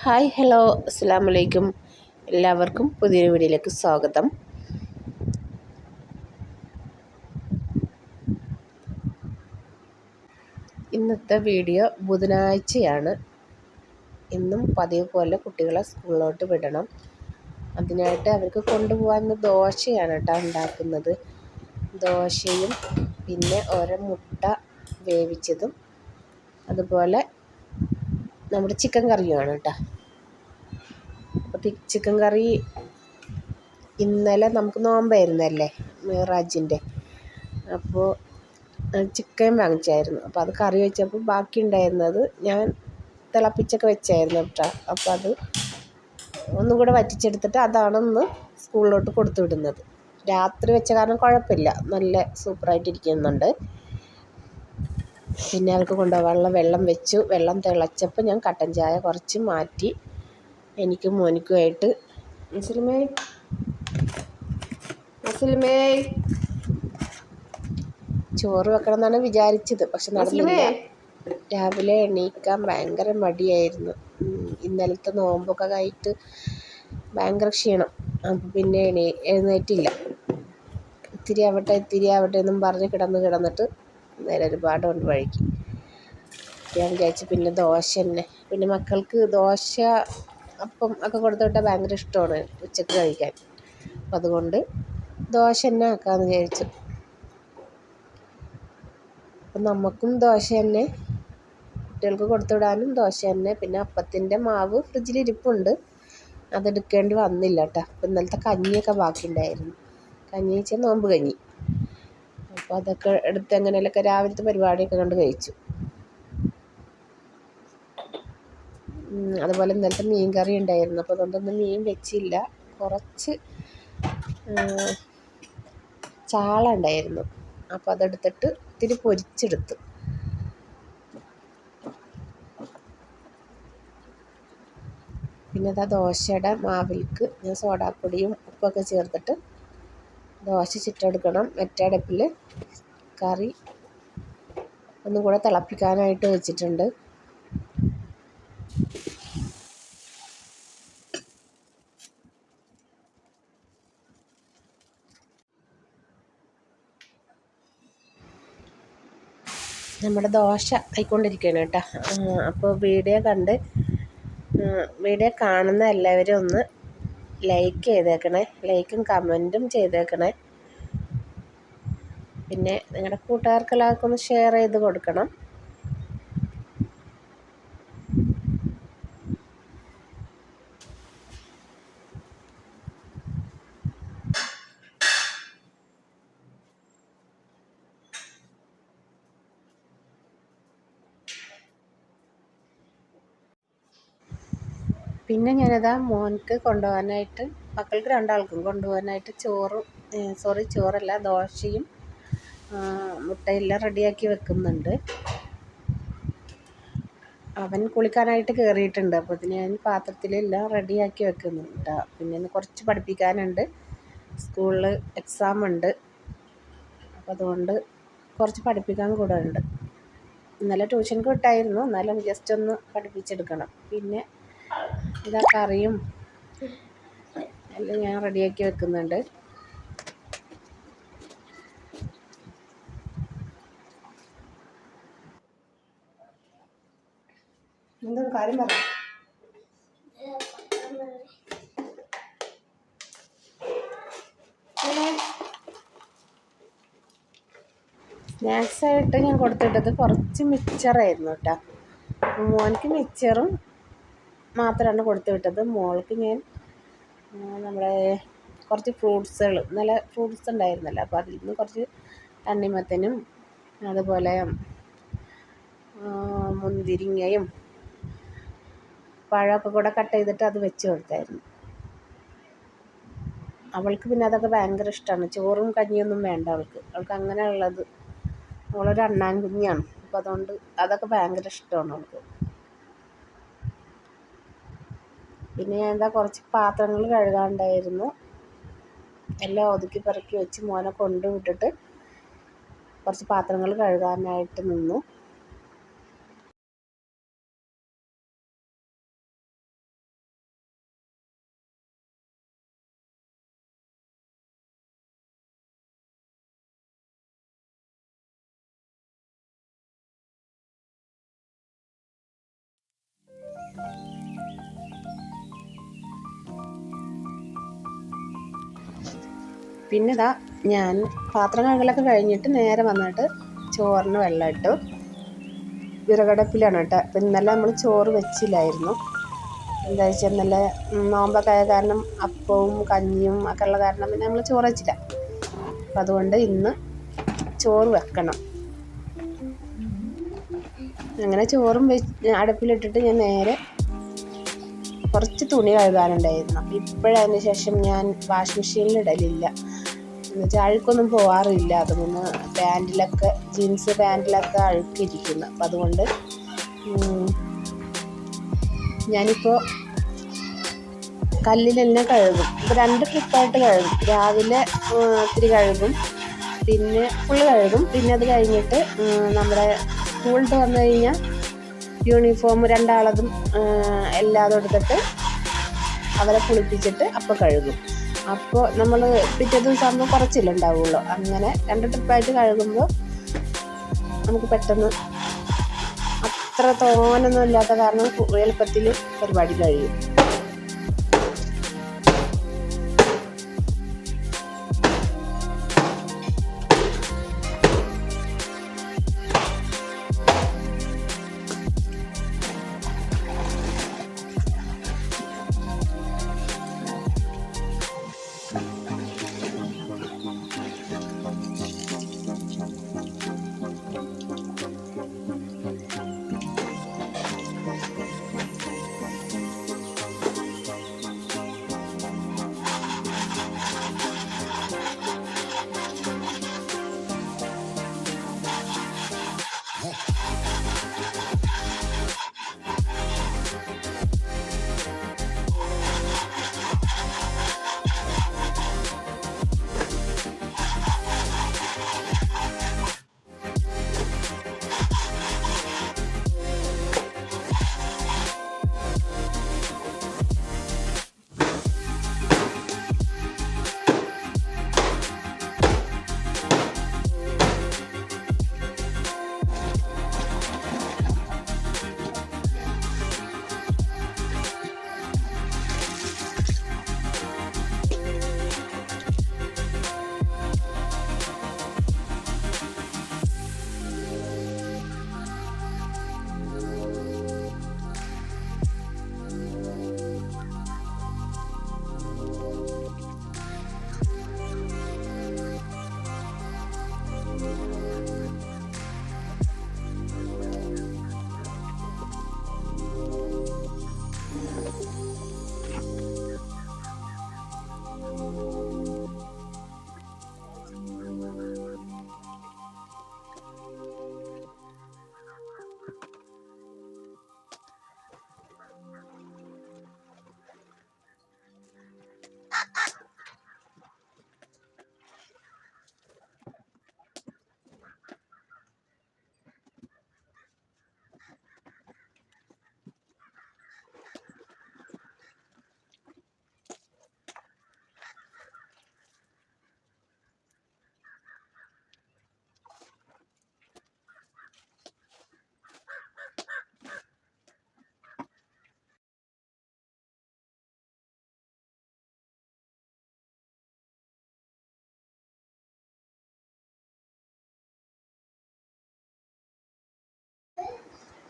Hi hello അസ്സാം വലൈക്കും എല്ലാവർക്കും പുതിയൊരു വീഡിയോയിലേക്ക് സ്വാഗതം. ഇന്നത്തെ വീഡിയോ ബുധനാഴ്ചയാണ്. ഇന്നും പതിവ് പോലെ കുട്ടികളെ സ്കൂളിലോട്ട് വിടണം. അതിനായിട്ട് അവർക്ക് കൊണ്ടുപോകാൻ ദോശയാണ് കേട്ടോ ഉണ്ടാക്കുന്നത്. ദോശയും പിന്നെ ഓരോ മുട്ട വേവിച്ചതും. അതുപോലെ നമ്മുടെ ചിക്കൻ കറിയുമാണ് കേട്ടോ. അപ്പോൾ ചിക്കൻ കറി ഇന്നലെ നമുക്ക് നോമ്പായിരുന്നല്ലേ മിറാജിന്റെ. അപ്പോൾ ചിക്കൻ വാങ്ങിച്ചായിരുന്നു. അപ്പോൾ അത് കറി വെച്ചപ്പോൾ ബാക്കി ഉണ്ടായിരുന്നത് ഞാൻ തിളപ്പിച്ചൊക്കെ വെച്ചായിരുന്നു കേട്ടോ. അപ്പോൾ അത് ഒന്നും കൂടെ വറ്റിച്ചെടുത്തിട്ട് അതാണൊന്ന് സ്കൂളിലോട്ട് കൊടുത്തു വിടുന്നത്. രാത്രി വെച്ച കാരണം കുഴപ്പമില്ല. നല്ല സൂപ്പറായിട്ടിരിക്കുന്നുണ്ട്. പിന്നെ അവൾക്ക് കൊണ്ടുപോകാനുള്ള വെള്ളം വെച്ചു. വെള്ളം തിളച്ചപ്പോൾ ഞാൻ കട്ടൻ ചായ കുറച്ച് മാറ്റി എനിക്കും മോനിക്കുമായിട്ട് മുസ്ലിമേ മുസ്ലിമേ ചോറ് വെക്കണം എന്നാണ് വിചാരിച്ചത് പക്ഷെ നടന്നില്ല. രാവിലെ എണീക്കാൻ ഭയങ്കര മടിയായിരുന്നു. ഇന്നലത്തെ നോമ്പൊക്കെ കഴിഞ്ഞിട്ട് ഭയങ്കര ക്ഷീണം. അപ്പം പിന്നെ എണീ എഴുന്നേറ്റില്ല. ഇത്തിരി ആവട്ടെ ഇത്തിരി ആവട്ടെ എന്നും പറഞ്ഞ് കിടന്ന് കിടന്നിട്ട് നേരെ ഒരുപാട് കൊണ്ട് വഴിക്ക്. ഞാൻ വിചാരിച്ചു പിന്നെ ദോശ തന്നെ. പിന്നെ മക്കൾക്ക് ദോശ അപ്പം ഒക്കെ കൊടുത്തു വിട്ടാൽ ഭയങ്കര ഇഷ്ടമാണ് ഉച്ചയ്ക്ക് കഴിക്കാൻ. അപ്പം അതുകൊണ്ട് ദോശ തന്നെ ആക്കാമെന്ന് വിചാരിച്ചു. അപ്പം നമുക്കും ദോശ തന്നെ. കുട്ടികൾക്ക് കൊടുത്തു വിടാനും ദോശ തന്നെ. പിന്നെ അപ്പത്തിന്റെ മാവ് ഫ്രിഡ്ജിൽ ഇരിപ്പുണ്ട്. അതെടുക്കേണ്ടി വന്നില്ല കേട്ടോ. അപ്പം ഇന്നലത്തെ കഞ്ഞിയൊക്കെ ബാക്കിയുണ്ടായിരുന്നു. കഞ്ഞി വെച്ചാൽ നോമ്പ് കഞ്ഞി. അപ്പോൾ അതൊക്കെ എടുത്ത് അങ്ങനെയൊക്കെ രാവിലത്തെ പരിപാടിയൊക്കെ കണ്ട് കഴിച്ചു. അതുപോലെ ഇന്നലത്തെ മീൻ കറി ഉണ്ടായിരുന്നു. അപ്പോൾ അതുകൊണ്ടൊന്നും മീൻ വെച്ചില്ല. കുറച്ച് ചാള ഉണ്ടായിരുന്നു. അപ്പോൾ അതെടുത്തിട്ട് ഇത്തിരി പൊരിച്ചെടുത്തു. പിന്നെ അതാ ദോശയുടെ മാവിലേക്ക് ഞാൻ സോഡാപ്പൊടിയും ഉപ്പൊക്കെ ചേർത്തിട്ട് ദോശ ചുട്ടെടുക്കണം മറ്റേ കറി ഒന്നും കൂടെ തിളപ്പിക്കാനായിട്ട് വെച്ചിട്ടുണ്ട്. നമ്മുടെ ദോശ ആയിക്കൊണ്ടിരിക്കുകയാണ് കേട്ടോ. അപ്പോൾ വീഡിയോ കണ്ട് വീഡിയോ കാണുന്ന എല്ലാവരും ഒന്ന് ലൈക്ക് ചെയ്തേക്കണേ. ലൈക്കും കമന്റും ചെയ്തേക്കണേ. പിന്നെ നിങ്ങളുടെ കൂട്ടുകാർക്കെല്ലാവർക്കും ഒന്ന് ഷെയർ ചെയ്ത് കൊടുക്കണം. പിന്നെ ഞാനതാ മോൻക്ക് കൊണ്ടുപോകാനായിട്ട് മക്കൾക്ക് രണ്ടാൾക്കും കൊണ്ടുപോകാനായിട്ട് ചോറും സോറി ചോറല്ല ദോശയും മുട്ടയെല്ലാം റെഡിയാക്കി വെക്കുന്നുണ്ട്. അവൻ കുളിക്കാനായിട്ട് കയറിയിട്ടുണ്ട് അപ്പോൾ ഇതിന് ഞാൻ പാത്രത്തിലെല്ലാം റെഡിയാക്കി വെക്കുന്നുണ്ട് പിന്നെ കുറച്ച് പഠിപ്പിക്കാനുണ്ട്. സ്കൂളിൽ എക്സാം ഉണ്ട്. അപ്പോൾ അതുകൊണ്ട് കുറച്ച് പഠിപ്പിക്കാൻ കൂടെ ഉണ്ട്. ഇന്നലെ ട്യൂഷൻക്ക് വിട്ടായിരുന്നു. എന്നാലും ജസ്റ്റ് ഒന്ന് പഠിപ്പിച്ചെടുക്കണം. പിന്നെ ഇതാ കറിയും. എല്ലാം ഞാൻ റെഡിയാക്കി വെക്കുന്നുണ്ട്. എന്തൊരു കാര്യം പറ. സ്നാക്സായിട്ട് ഞാൻ കൊടുത്തിട്ടത് കുറച്ച് മിക്സറായിരുന്നു കേട്ടോ. മോനിക്ക് മിക്സറും മാത്രമാണ് കൊടുത്തു വിട്ടത്. മോൾക്ക് ഞാൻ നമ്മുടെ കുറച്ച് ഫ്രൂട്ട്സുകൾ നല്ല ഫ്രൂട്ട്സ് ഉണ്ടായിരുന്നല്ലോ. അപ്പോൾ അതിൽ നിന്ന് കുറച്ച് തണ്ണിമത്തനും അതുപോലെ മുന്തിരിങ്ങയും പഴമൊക്കെ കൂടെ കട്ട് ചെയ്തിട്ട് അത് വെച്ച് കൊടുത്തായിരുന്നു. അവൾക്ക് പിന്നെ അതൊക്കെ ഭയങ്കര ഇഷ്ടമാണ്. ചോറും കഞ്ഞിയൊന്നും വേണ്ട അവൾക്ക്. അവൾക്ക് അങ്ങനെയുള്ളത് അവളൊരു അണ്ണാൻ കുഞ്ഞാണ്. അപ്പോൾ അതുകൊണ്ട് അതൊക്കെ ഭയങ്കര ഇഷ്ടമാണ് അവൾക്ക്. പിന്നെ ഞാൻ എന്താ കുറച്ച് പാത്രങ്ങൾ കഴുകാനുണ്ടായിരുന്നു എല്ലാം ഒതുക്കി പെറുക്കി വെച്ച് മോനെ കൊണ്ട് വിട്ടിട്ട് കുറച്ച് പാത്രങ്ങൾ കഴുകാനായിട്ട് നിന്നു. പിന്നെ ഇതാ ഞാൻ പാത്രം കഴുകലൊക്കെ കഴിഞ്ഞിട്ട് നേരെ വന്നിട്ട് ചോറിന് വെള്ളം ഇട്ടു. വിറകടപ്പിലാണ് കേട്ടോ. അപ്പം ഇന്നലെ നമ്മൾ ചോറ് വെച്ചില്ലായിരുന്നു. എന്താ വെച്ചാൽ ഇന്നലെ നോമ്പൊക്കെ ആയ കാരണം അപ്പവും കഞ്ഞിയും ഒക്കെ ഉള്ള കാരണം പിന്നെ നമ്മൾ ചോറ് വെച്ചില്ല. അപ്പം അതുകൊണ്ട് ഇന്ന് ചോറ് വെക്കണം. അങ്ങനെ ചോറും വെച്ച് അടുപ്പിലിട്ടിട്ട് ഞാൻ നേരെ കുറച്ച് തുണി കഴുകാനുണ്ടായിരുന്നു അപ്പം ഇപ്പോഴതിന് ശേഷം ഞാൻ വാഷിംഗ് മെഷീനിൽ ഇടലില്ല. എന്നുവെച്ചാൽ അഴുക്കൊന്നും പോവാറില്ല. അതുകൊണ്ട് പാന്റിലൊക്കെ ജീൻസ് പാന്റിലൊക്കെ അഴുക്കിരിക്കുന്നു. അപ്പം അതുകൊണ്ട് ഞാനിപ്പോൾ കല്ലിൽ തന്നെ കഴുകും. ഇപ്പോൾ രണ്ട് ട്രിപ്പായിട്ട് കഴുകും. രാവിലെ ഇത്തിരി കഴുകും. പിന്നെ ഫുള്ള് കഴുകും. പിന്നെ അത് കഴിഞ്ഞിട്ട് നമ്മുടെ സ്കൂളിൽ വന്നു കഴിഞ്ഞാൽ യൂണിഫോം രണ്ടാളതും എല്ലാം എടുത്തിട്ട് അവരെ കുളിപ്പിച്ചിട്ട് അപ്പോൾ കഴുകും. അപ്പോൾ നമ്മൾ പിറ്റേ ദിവസം ആകുമ്പോൾ കുറച്ചില്ല ഉണ്ടാവുള്ളൂ. അങ്ങനെ രണ്ട് ട്രിപ്പായിട്ട് കഴുകുമ്പോൾ നമുക്ക് പെട്ടെന്ന് അത്ര തോനൊന്നും ഇല്ലാത്ത കാരണം എളുപ്പത്തിൽ പരിപാടി കഴിയും.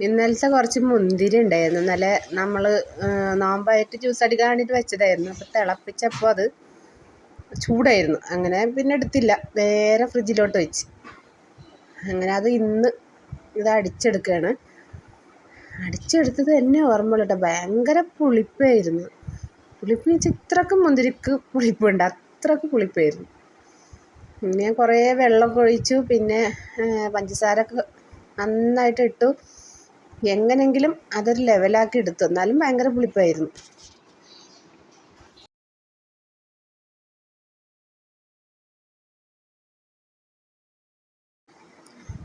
ഇന്നലത്തെ കുറച്ച് മുന്തിരി ഉണ്ടായിരുന്നു. നല്ല നമ്മൾ നോമ്പായിട്ട് ജ്യൂസ് അടിക്കാൻ വേണ്ടിയിട്ട് വെച്ചതായിരുന്നു. അപ്പോൾ തിളപ്പിച്ചപ്പോൾ അത് ചൂടായിരുന്നു. അങ്ങനെ പിന്നെ എടുത്തില്ല. വേറെ ഫ്രിഡ്ജിലോട്ട് വെച്ച്. അങ്ങനെ അത് ഇന്ന് ഇത് അടിച്ചെടുക്കുകയാണ് അടിച്ചെടുത്തത് തന്നെ ഓർമ്മ കേട്ടോ. ഭയങ്കര പുളിപ്പായിരുന്നു. പുളിപ്പ് വെച്ചാൽ ഇത്രക്ക് മുന്തിരിക്ക് പുളിപ്പുണ്ട്. അത്രയ്ക്ക് പുളിപ്പായിരുന്നു. പിന്നെ കുറേ വെള്ളം ഒഴിച്ചു. പിന്നെ പഞ്ചസാരൊക്കെ നന്നായിട്ട് ഇട്ടു. എങ്ങനെങ്കിലും അതൊരു ലെവലാക്കി എടുത്തു. എന്നാലും ഭയങ്കര പുളിപ്പായിരുന്നു.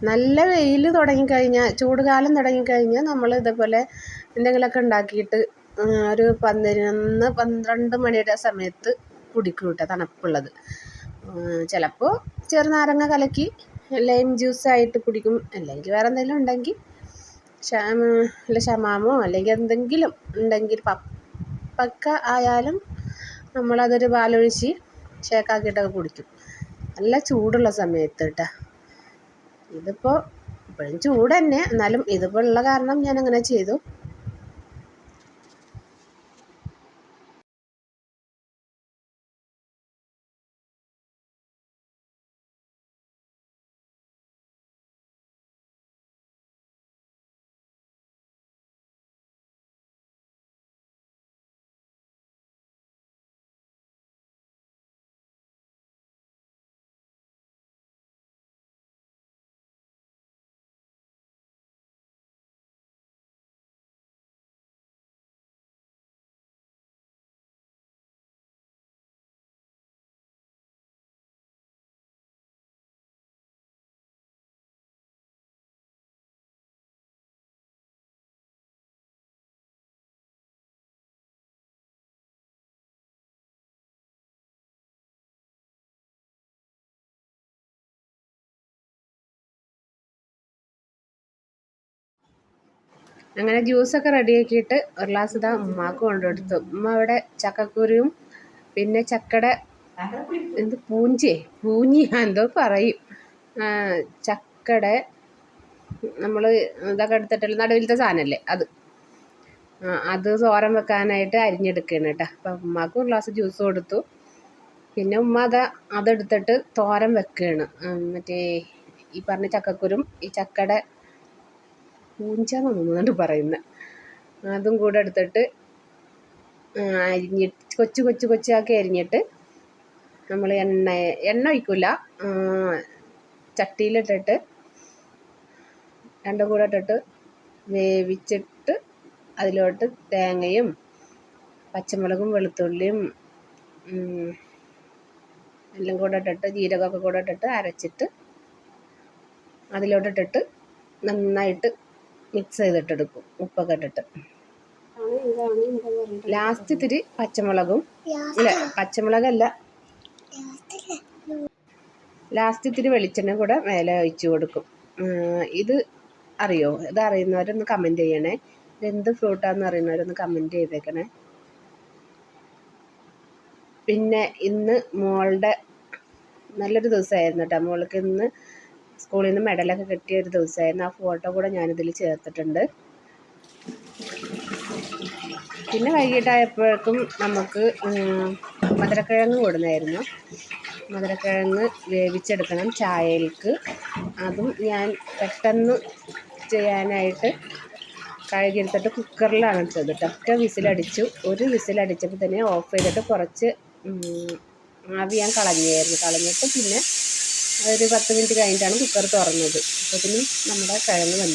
നല്ല വെയിൽ തുടങ്ങിക്കഴിഞ്ഞാൽ ചൂടുകാലം തുടങ്ങിക്കഴിഞ്ഞാൽ നമ്മൾ ഇതേപോലെ എന്തെങ്കിലുമൊക്കെ ഉണ്ടാക്കിയിട്ട് ഒരു പതിനൊന്ന് പന്ത്രണ്ട് മണിയുടെ സമയത്ത് കുടിക്കും കേട്ടോ തണുപ്പുള്ളത്. ചിലപ്പോൾ ചെറുനാരങ്ങ കലക്കി ലൈം ജ്യൂസായിട്ട് കുടിക്കും. അല്ലെങ്കിൽ വേറെ എന്തെങ്കിലും ഉണ്ടെങ്കിൽ അല്ല ഷമാമോ അല്ലെങ്കിൽ എന്തെങ്കിലും ഉണ്ടെങ്കിൽ പപ്പക്ക ആയാലും നമ്മളതൊരു പാലൊഴിച്ച് ഷേക്കാക്കിയിട്ടൊക്കെ കുടിക്കും. നല്ല ചൂടുള്ള സമയത്ത് കേട്ടോ ഇതിപ്പോൾ ഇപ്പോഴും ചൂട് തന്നെ എന്നാലും ഇതിപ്പോൾ ഉള്ള കാരണം ഞാൻ അങ്ങനെ ചെയ്തു. അങ്ങനെ ജ്യൂസൊക്കെ റെഡിയാക്കിയിട്ട് ഒരു ഗ്ലാസ് ഇതാ ഉമ്മാക്ക് കൊണ്ടുകൊടുത്തു. ഉമ്മ അവിടെ ചക്കക്കുരുവും പിന്നെ ചക്കയുടെ എന്ത് പൂഞ്ചേ? പൂഞ്ഞി എന്തോ പറയും. ചക്കയുടെ നമ്മൾ ഇതൊക്കെ എടുത്തിട്ടുള്ള നടുവിലത്തെ സാധനമല്ലേ അത്. അത് തോരൻ വെക്കാനായിട്ട് അരിഞ്ഞെടുക്കുകയാണ് കേട്ടോ. അപ്പം ഉമ്മാക്ക് ഒരു ഗ്ലാസ് ജ്യൂസ് കൊടുത്തു. പിന്നെ ഉമ്മ അത് അതെടുത്തിട്ട് തോരം വെക്കുകയാണ്. മറ്റേ ഈ പറഞ്ഞ ചക്കക്കുരും ഈ ചക്കയുടെ പൂഞ്ചാന്നാണ് തോന്നുന്നുണ്ട് പറയുന്നത് അതും കൂടെ എടുത്തിട്ട് അരിഞ്ഞി കൊച്ചു കൊച്ചു കൊച്ചാക്കി അരിഞ്ഞിട്ട് നമ്മൾ എണ്ണ എണ്ണ ഒഴിക്കില്ല ചട്ടിയിലിട്ടിട്ട് രണ്ടും കൂടെ ഇട്ടിട്ട് വേവിച്ചിട്ട് അതിലോട്ട് തേങ്ങയും പച്ചമുളകും വെളുത്തുള്ളിയും എല്ലാം കൂടെ ഇട്ടിട്ട് ജീരകമൊക്കെ കൂടെ ഇട്ടിട്ട് അരച്ചിട്ട് അതിലോട്ടിട്ടിട്ട് നന്നായിട്ട് മിക്സ് ചെയ്തിട്ടെടുക്കും. ഉപ്പൊക്കെ ഇട്ടിട്ട്. ലാസ്റ്റ് ഇത്തിരി പച്ചമുളകും. ഇല്ല പച്ചമുളകല്ല. ലാസ്റ്റ് ഇത്തിരി വെളിച്ചെണ്ണ കൂടെ മേലെ ഒഴിച്ചു കൊടുക്കും. ഇത് അറിയോ? ഇത് അറിയുന്നവരൊന്ന് കമന്റ് ചെയ്യണേ. ഇതെന്ത് ഫ്രൂട്ടാന്ന് അറിയുന്നവരൊന്ന് കമന്റ് ചെയ്തേക്കണേ. പിന്നെ ഇന്ന് മോളുടെ നല്ലൊരു ദിവസമായിരുന്നു കേട്ടോ. മോൾക്ക് ഇന്ന് സ്കൂളിൽ നിന്ന് മെഡലൊക്കെ കിട്ടിയ ഒരു ദിവസമായിരുന്നു. ആ ഫോട്ടോ കൂടെ ഞാനിതിൽ ചേർത്തിട്ടുണ്ട്. പിന്നെ വൈകിട്ടായപ്പോഴേക്കും നമുക്ക് മധുരക്കിഴങ്ങ് കൊടുന്നായിരുന്നു മധുരക്കിഴങ്ങ് വേവിച്ചെടുക്കണം ചായയിലേക്ക്. അതും ഞാൻ പെട്ടെന്ന് ചെയ്യാനായിട്ട് കഴുകിയെടുത്തിട്ട് കുക്കറിലാണ് ഇട്ടത് ഒറ്റ വിസിലടിച്ചു. ഒരു വിസിലടിച്ചപ്പോൾ തന്നെ ഓഫ് ചെയ്തിട്ട് കുറച്ച് ആവി ഞാൻ കളഞ്ഞായിരുന്നു. കളഞ്ഞിട്ട് പിന്നെ ഒരു പത്ത് മിനിറ്റ് കഴിഞ്ഞിട്ടാണ് കുക്കർ തുറന്നത്. അപ്പോഴത്തേനും നമ്മുടെ കിഴങ്ങ് വെന്തു